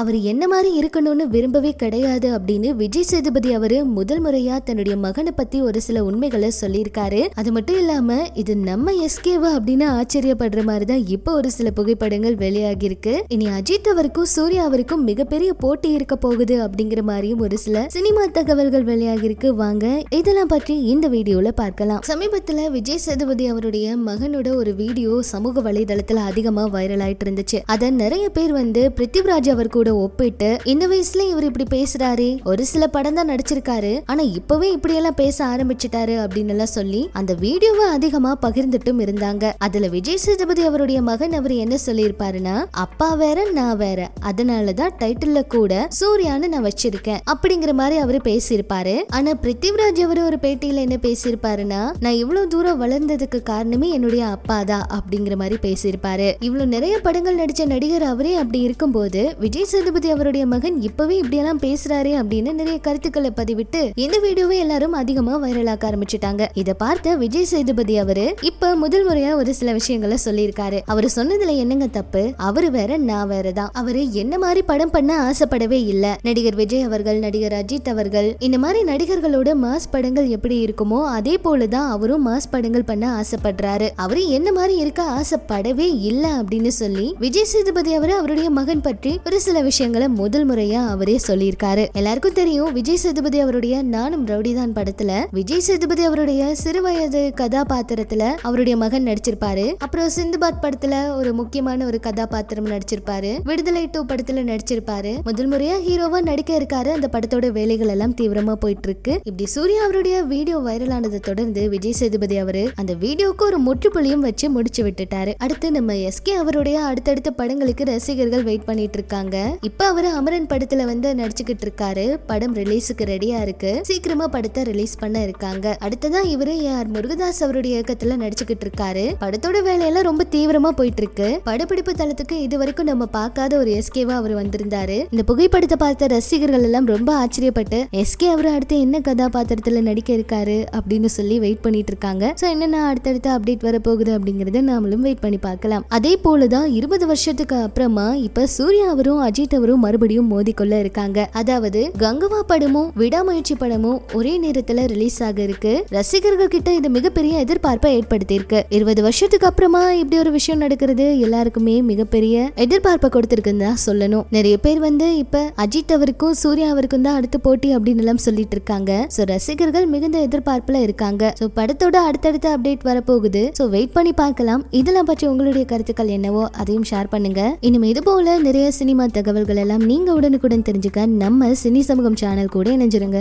அவர் என்ன மாதிரி இருக்கணும்னு விரும்பவே கிடையாது அப்படின்னு விஜய் சேதுபதி அவரு முதல் முறையா தன்னுடைய மகனை பத்தி ஒரு சில உண்மைகளை சொல்லியிருக்காரு. அது மட்டும் இல்லாம இது நம்ம எஸ்கேவா அப்படின்னு ஆச்சரியப்படுற மாதிரி தான் இப்போ ஒரு சில புகைப்படங்கள் வெளியாகி இருக்கு இனி அஜித் அவருக்கும் சூர்யா அவருக்கும் மிகப்பெரிய போட்டி இருக்க போகுது அப்படிங்கிற மாதிரியும் ஒரு சில சினிமா தகவல்கள் வெளியாகி இருக்கு வாங்க இதெல்லாம் பற்றி இந்த வீடியோல பார்க்கலாம். சமீபத்துல விஜய் சேதுபதி அவருடைய மகனோட ஒரு வீடியோ சமூக வலைதளத்துல அதிகமா வைரல் ஆயிட்டு இருந்துச்சு. அத நிறைய பேர் வந்து பிருத்திவ்ராஜ் அவர் கூட கூட ஒப்பிட்டு இந்த வயசுல இவர் இப்படி பேசுறாரு. ஒரு சில படம் தான் நடிச்சிருக்காரு. ஆனா இப்பவே இப்படி எல்லாம் பேச ஆரம்பிச்சிட்டாரு அப்படின்னு எல்லாம் சொல்லி அந்த வீடியோவை அதிகமா பகிர்ந்துட்டும் இருந்தாங்க. அதுல விஜய் சேதுபதி அவருடைய மகன் அவர் என்ன சொல்லியிருப்பாருன்னா அப்பா வேற நான் வேற. அதனாலதான் டைட்டில்ல கூட சூர்யான்னு நான் வச்சிருக்கேன். அப்படிங்கிற மாதிரி அவரு பேசியிருப்பாரு. ஆனா பிருத்திவிராஜ் அவரு ஒரு பேட்டியில என்ன பேசியிருப்பாருன்னா நான் இவ்வளவு தூரம் வளர்ந்ததுக்கு காரணமே என்னுடைய அப்பா தான். அப்படிங்கிற மாதிரி பேசியிருப்பாரு. இவ்வளவு நிறைய படங்கள் நடிச்ச நடிகர் அவரே அப்படி இருக்கும்போது விஜய் சேதுபதி அவருடைய மகன் இப்பவே இப்படியெல்லாம் பேசுறாரு அப்படின்னு நிறைய கருத்துக்களை பதிவிட்டு இந்த வீடியோவை எல்லாரும் அதிகமா வைரலாக்க ஆரம்பிச்சிட்டாங்க. இதை பார்த்த விஜய் சேதுபதி அவரு இப்ப முதல் முறையா ஒரு சில விஷயங்களை சொல்லியிருக்காரு. அவர் சொன்னதுல என்னங்க தப்பு? அவரு வேற நான் வேற தான் அவரு என்ன மாதிரி படம் பண்ண ஆசைப்படவே இல்ல. நடிகர் விஜய் அவர்கள் நடிகர் அஜித் அவர்கள் இந்த மாதிரி நடிகர்களோட மாஸ் படங்கள் எப்படி இருக்குமோ அதே போலதான் அவரும் மாஸ் படங்கள் பண்ண ஆசைப்படுறாரு. அவரு என்ன மாதிரி இருக்க ஆசைப்படவே இல்ல அப்படின்னு சொல்லி விஜய் சேதுபதி அவரு அவருடைய மகன் பற்றி ஒரு சில விஷயங்களை முதல் முறையா அவரே சொல்லியிருக்காரு. எல்லாருக்கும் தெரியும் விஜய் சேதுபதி அவருடைய நானும் ரவுடிதான் படத்துல. விஜய் சேதுபதி அவருடைய சிறு வயது கதாபாத்திரத்துல அவருடைய மகன் நடிச்சிருப்பாரு. அப்புறம் சிந்துபாத் படத்துல ஒரு முக்கியமான ஒரு கதாபாத்திரம் நடிச்சிருப்பாரு. விடுதலை டூ படத்துல நடிச்சிருப்பாரு. முதல் முறையா ஹீரோவா நடிக்க இருக்காரு. அந்த படத்தோட வேலைகள் எல்லாம் தீவிரமா போயிட்டு இருக்கு இப்படி சூர்யா அவருடைய வீடியோ வைரல் ஆனதை தொடர்ந்து விஜய் சேதுபதி அவரு அந்த வீடியோக்கு ஒரு முற்றுப்புள்ளியும் வச்சு முடிச்சு விட்டுட்டாரு. அடுத்து நம்ம எஸ்கே அவருடைய அடுத்தடுத்த படங்களுக்கு ரசிகர்கள் வெயிட் பண்ணிட்டு இருக்காங்க. இப்ப அவர் அமரன் படத்துல வந்து நடிச்சுக்கிட்டு இருக்காரு. படம் ரிலீஸுக்கு ரெடியா இருக்கு. சீக்கிரமா படத்தை ரிலீஸ் பண்ண இருக்காங்க. அடுத்ததான் இவரு ஆர் முருகதாஸ் அவருடைய இயக்கத்துல நடிச்சுக்கிட்டு இருக்காரு. படத்தோட வேலையெல்லாம் ரொம்ப தீவிரமா போயிட்டு இருக்கு. படப்பிடிப்பு தளத்துக்கு இது வரைக்கும் நம்ம பார்க்காத ஒரு எஸ்கேவா அவர் வந்திருந்தாரு. இந்த புகைப்படத்தை பார்த்த ரசிகர்கள் எல்லாம் ரொம்ப ஆச்சரியப்பட்டு எஸ்கே அவர் அடுத்து என்ன கதாபாத்திரத்துல நடிக்க இருக்காரு அப்படின்னு சொல்லி வெயிட் பண்ணிட்டு இருக்காங்க. சோ என்னென்ன அடுத்தடுத்த அப்டேட் வரப்போகுது அப்படிங்கறத நாமளும் வெயிட் பண்ணி பார்க்கலாம். அதே போலதான் இருபது வருஷத்துக்கு அப்புறமா இப்ப சூர்யா அவரும் அஜித் அவரும் மறுபடியும் மோதிக்கொள்ள இருக்காங்க. அதாவது கங்கவா படமும் விடாமுயற்சி படமும் ஒரே நேரத்துல ரிலீஸ் ஆக இருக்கு. ரசிகர்கள் கிட்ட இது மிகப்பெரிய எதிர்பார்ப்பை ஏற்படுத்தி இருக்கு இருபது வருஷத்துக்கு அப்புறமா இப்படி ஒரு விஷயம் நடக்கிறது எல்லாருக்குமே மிகப்பெரிய எதிர்பார்ப்பை கொடுத்திருக்குன்னு தான் சொல்லணும். நிறைய பேர் வந்து இப்ப அஜித் அவருக்கும் சூர்யா அவருக்கும் தான் அடுத்த போட்டி அப்படின்னு எல்லாம் சொல்லிட்டு இருக்காங்க. சோ ரசிகர்கள் மிகுந்த எதிர்பார்ப்புல இருக்காங்க. சோ படத்தோட அடுத்தடுத்த அப்டேட் வரப்போகுது. சோ வெயிட் பண்ணி பார்க்கலாம். இதெல்லாம் பற்றி உங்களுடைய கருத்துக்கள் என்னவோ அதையும் ஷேர் பண்ணுங்க. இனிமே இது போல நிறைய சினிமா தகவல் தகவல்கள் எல்லாம் நீங்க உடனுக்குடன் தெரிஞ்சுக்க நம்ம சினி சமூகம் சேனல் கூட இணைஞ்சிருங்க.